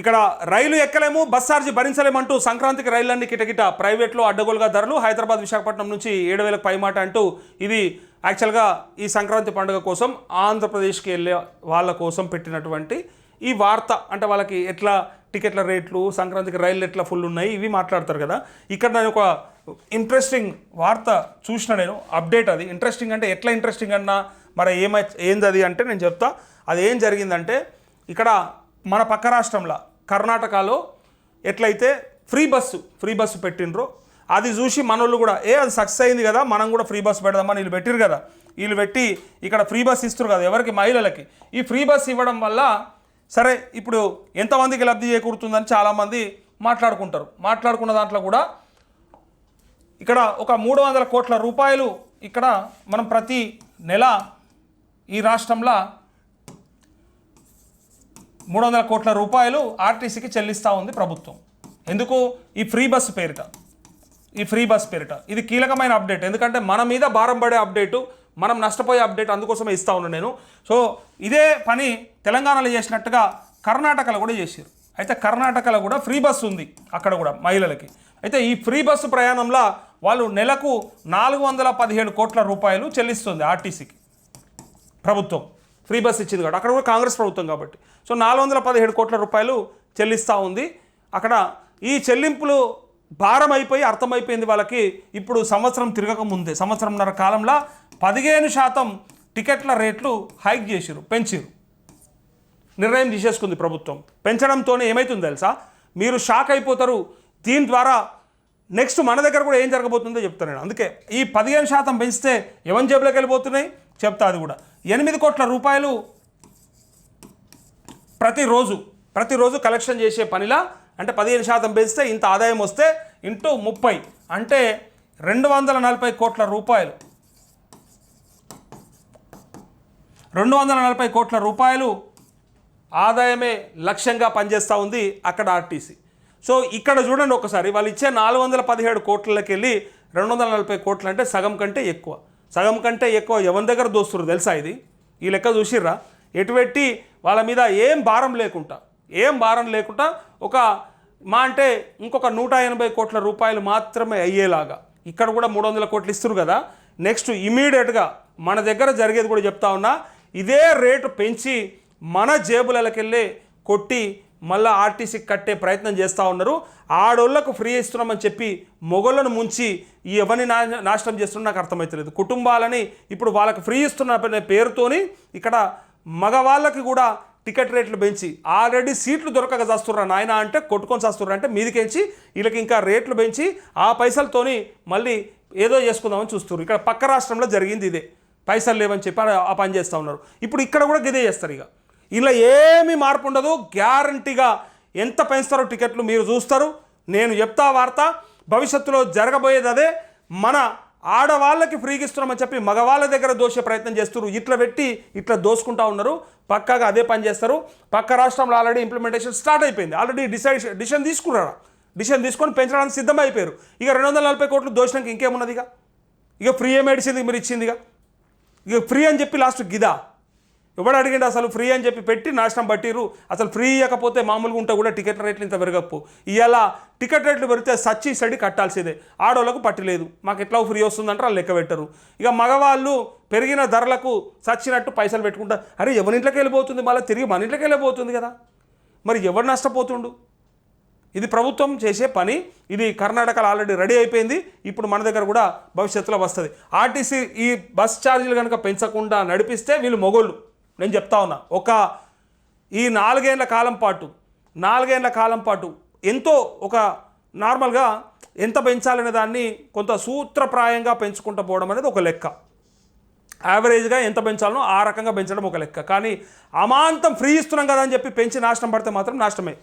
ఇక్కడ రైలు ఎక్కలేము bus charge భరించలేమంటూ సంక్రాంతికి రైళ్ళన్నీ కిటకిట ప్రైవేట్లో అడ్డగోలుగా ధరలు. హైదరాబాద్ విశాఖపట్నం నుంచి ఏడు వేలకు పైమాట అంటూ ఇది యాక్చువల్గా ఈ సంక్రాంతి పండుగ కోసం ఆంధ్రప్రదేశ్కి వెళ్ళే వాళ్ళ కోసం పెట్టినటువంటి ఈ వార్త. అంటే వాళ్ళకి ఎట్లా టికెట్ల రేట్లు సంక్రాంతికి రైళ్ళు ఎట్లా ఫుల్ ఉన్నాయి ఇవి మాట్లాడతారు కదా. ఇక్కడ నేను ఒక ఇంట్రెస్టింగ్ వార్త చూసిన నేను అప్డేట్ అది. ఇంట్రెస్టింగ్ అంటే ఎట్లా ఇంట్రెస్టింగ్ అన్నా మరి ఏమై ఏంది అది అంటే నేను చెప్తా. అది ఏం జరిగిందంటే ఇక్కడ మన పక్క రాష్ట్రంలో కర్ణాటకలో ఎట్లయితే ఫ్రీ బస్సు ఫ్రీ బస్సు పెట్టిండ్రో అది చూసి మనోళ్ళు కూడా ఏ అది సక్సెస్ అయింది కదా మనం కూడా ఫ్రీ బస్ పెడదామని వీళ్ళు పెట్టిరు కదా. వీళ్ళు పెట్టి ఇక్కడ ఫ్రీ బస్ ఇస్తారు కదా ఎవరికి? మహిళలకి. ఈ ఫ్రీ బస్ ఇవ్వడం వల్ల సరే ఇప్పుడు ఎంతమందికి లబ్ధి చేకూరుతుందని చాలామంది మాట్లాడుకుంటారు. మాట్లాడుకున్న దాంట్లో కూడా ఇక్కడ ఒక మూడు వందల కోట్ల రూపాయలు ఇక్కడ మనం ప్రతి నెల ఈ రాష్ట్రంలో మూడు వందల కోట్ల రూపాయలు ఆర్టీసీకి చెల్లిస్తూ ఉంది ప్రభుత్వం. ఎందుకు? ఈ ఫ్రీ బస్ పేరిట. ఈ ఫ్రీ బస్ పేరిట. ఇది కీలకమైన అప్డేట్. ఎందుకంటే మన మీద భారం పడే అప్డేటు మనం నష్టపోయే అప్డేట్ అందుకోసమే ఇస్తా ఉన్నాను నేను. సో ఇదే పని తెలంగాణలో చేసినట్టుగా కర్ణాటకలో కూడా చేశారు అయితే కర్ణాటకలో కూడా ఫ్రీ బస్ ఉంది అక్కడ కూడా మహిళలకి. అయితే ఈ ఫ్రీ బస్సు ప్రయాణంలో వాళ్ళు నెలకు నాలుగు వందల పదిహేడు కోట్ల రూపాయలు చెల్లిస్తుంది ఆర్టీసీకి ప్రభుత్వం. ఫ్రీ బస్ ఇచ్చింది కాబట్టి అక్కడ కూడా కాంగ్రెస్ ప్రభుత్వం కాబట్టి. సో నాలుగు వందల పదిహేడు కోట్ల రూపాయలు చెల్లిస్తూ ఉంది. అక్కడ ఈ చెల్లింపులు భారం అయిపోయి అర్థమైపోయింది వాళ్ళకి. ఇప్పుడు సంవత్సరం తిరగక ముందే సంవత్సరంన్నర కాలంలో పదిహేను శాతం టికెట్ల రేట్లు హైక్ చేసిరు పెంచిరు నిర్ణయం తీసేసుకుంది ప్రభుత్వం. పెంచడంతోనే ఏమవుతుంది తెలుసా? మీరు షాక్ అయిపోతారు. దీని ద్వారా నెక్స్ట్ మన దగ్గర కూడా ఏం జరగబోతుందో చెప్తాను నేను. అందుకే ఈ పదిహేను శాతం పెంచితే ఎవరి జేబులోకి వెళ్ళిపోతున్నాయి? చెప్తా అది కూడా. ఎనిమిది కోట్ల రూపాయలు ప్రతిరోజు ప్రతిరోజు కలెక్షన్ చేసే పనిలా అంటే పదిహేను శాతం పెంచితే ఇంత ఆదాయం వస్తే ఇంటూ ముప్పై అంటే రెండు వందల నలభై కోట్ల రూపాయలు. రెండు వందల నలభై కోట్ల రూపాయలు ఆదాయమే లక్ష్యంగా పనిచేస్తూ ఉంది అక్కడ ఆర్టీసీ. సో ఇక్కడ చూడండి ఒకసారి వాళ్ళు ఇచ్చే నాలుగు వందల పదిహేడు కోట్లకి వెళ్ళి రెండు వందల నలభై కోట్లు అంటే సగం కంటే ఎక్కువ. సగం కంటే ఎక్కువ ఎవరి దగ్గర దోస్తురు తెలుసా ఇది? ఈ లెక్క చూసిర్రా? ఎటు పెట్టి వాళ్ళ మీద ఏం భారం లేకుండా ఏం భారం లేకుండా ఒక మా అంటే ఇంకొక నూట ఎనభై కోట్ల రూపాయలు మాత్రమే అయ్యేలాగా. ఇక్కడ కూడా మూడు వందల కోట్లు ఇస్తారు కదా. నెక్స్ట్ ఇమీడియట్గా మన దగ్గర జరిగేది కూడా చెప్తా ఉన్నా ఇదే రేటు పెంచి మన జేబులకెళ్ళి కొట్టి మళ్ళీ ఆర్టీసీకి కట్టే ప్రయత్నం చేస్తూ ఉన్నారు. ఆడోళ్ళకు ఫ్రీ ఇస్తున్నామని చెప్పి మొగళ్ళను ముంచి ఎవరిని నా నాశనం చేస్తున్నా నాకు అర్థమవుతలేదు కుటుంబాలని ఇప్పుడు వాళ్ళకి ఫ్రీ ఇస్తున్న పేరుతోని ఇక్కడ మగవాళ్ళకి కూడా టికెట్ రేట్లు పెంచి ఆల్రెడీ సీట్లు దొరకక చేస్తుర్రా నాయన అంటే కొట్టుకొని చేస్తుర్రా అంటే మీదికెంచి వీళ్ళకి ఇంకా రేట్లు పెంచి ఆ పైసలతోని మళ్ళీ ఏదో చేసుకుందామని చూస్తున్నారు ఇక్కడ పక్క రాష్ట్రంలో జరిగింది ఇదే. పైసలు లేవని చెప్పి ఆ- ఆ పని చేస్తూ ఉన్నారు. ఇప్పుడు ఇక్కడ కూడా గిదే చేస్తారు ఇక. ఇలా ఏమీ మార్పు ఉండదు. గ్యారంటీగా ఎంత పెంచుతారో టికెట్లు మీరు చూస్తారు. నేను చెప్తా వార్త భవిష్యత్తులో జరగబోయేది అదే. మన ఆడవాళ్ళకి ఫ్రీగా ఇస్తున్నామని చెప్పి మగవాళ్ళ దగ్గర దోసే ప్రయత్నం చేస్తారు ఇట్లా పెట్టి ఇట్లా దోసుకుంటా ఉన్నారు. పక్కాగా అదే పని చేస్తారు. పక్క రాష్ట్రంలో ఆల్రెడీ ఇంప్లిమెంటేషన్ స్టార్ట్ అయిపోయింది. ఆల్రెడీ డిసైడ్ డిసిషన్ తీసుకున్నారా? డిసిషన్ తీసుకొని పెంచడానికి సిద్ధమైపోయారు. ఇక రెండు వందల నలభై కోట్లు దోషణకి ఇంకేమున్నదిగా ఇక? ఇక ఫ్రీ ఏ మెడిసిన్ మీరు ఇచ్చిందిగా ఇక? ఫ్రీ అని చెప్పి లాస్ట్ గిదా ఎవడు అడిగిండు అసలు ఫ్రీ అని చెప్పి పెట్టి నాశనం పట్టిరు అసలు ఫ్రీ ఇవ్వకపోతే మామూలుగా ఉంటే కూడా టికెట్ రేట్లు ఇంత పెరగప్పు ఇలా టికెట్ రేట్లు పెరిగితే సచ్చి సడి కట్టాల్సిందే. ఆడవాళ్ళకు పట్టలేదు. మాకు ఎట్లా ఫ్రీ వస్తుందంటే వాళ్ళు లెక్క పెట్టరు. ఇక మగవాళ్ళు పెరిగిన ధరలకు సచ్చినట్టు పైసలు పెట్టుకుంటారు అరే ఎవరింట్లోకి వెళ్ళిపోతుంది మళ్ళీ తిరిగి మన ఇంట్లోకి వెళ్ళిపోతుంది కదా. మరి ఎవరు నష్టపోతుండు? ఇది ప్రభుత్వం చేసే పని. ఇది కర్ణాటకలో ఆల్రెడీ రెడీ అయిపోయింది. ఇప్పుడు మన దగ్గర కూడా భవిష్యత్తులో వస్తుంది. ఆర్టీసీ ఈ బస్ ఛార్జీలు కనుక పెంచకుండా నడిపిస్తే వీళ్ళు మొగోళ్ళు. నేను చెప్తా ఉన్నా. ఒక ఈ నాలుగేళ్ళ కాలం పాటు నాలుగేళ్ళ కాలం పాటు ఎంతో ఒక నార్మల్గా ఎంత పెంచాలనే దాన్ని కొంత సూత్రప్రాయంగా పెంచుకుంటూ పోవడం అనేది ఒక లెక్క. యావరేజ్గా ఎంత పెంచాలనో ఆ రకంగా పెంచడం ఒక లెక్క. కానీ అమాంతం ఫ్రీ ఇస్తున్నాం కదా అని చెప్పి పెంచి నాశనం పడితే మాత్రం నాశనమే.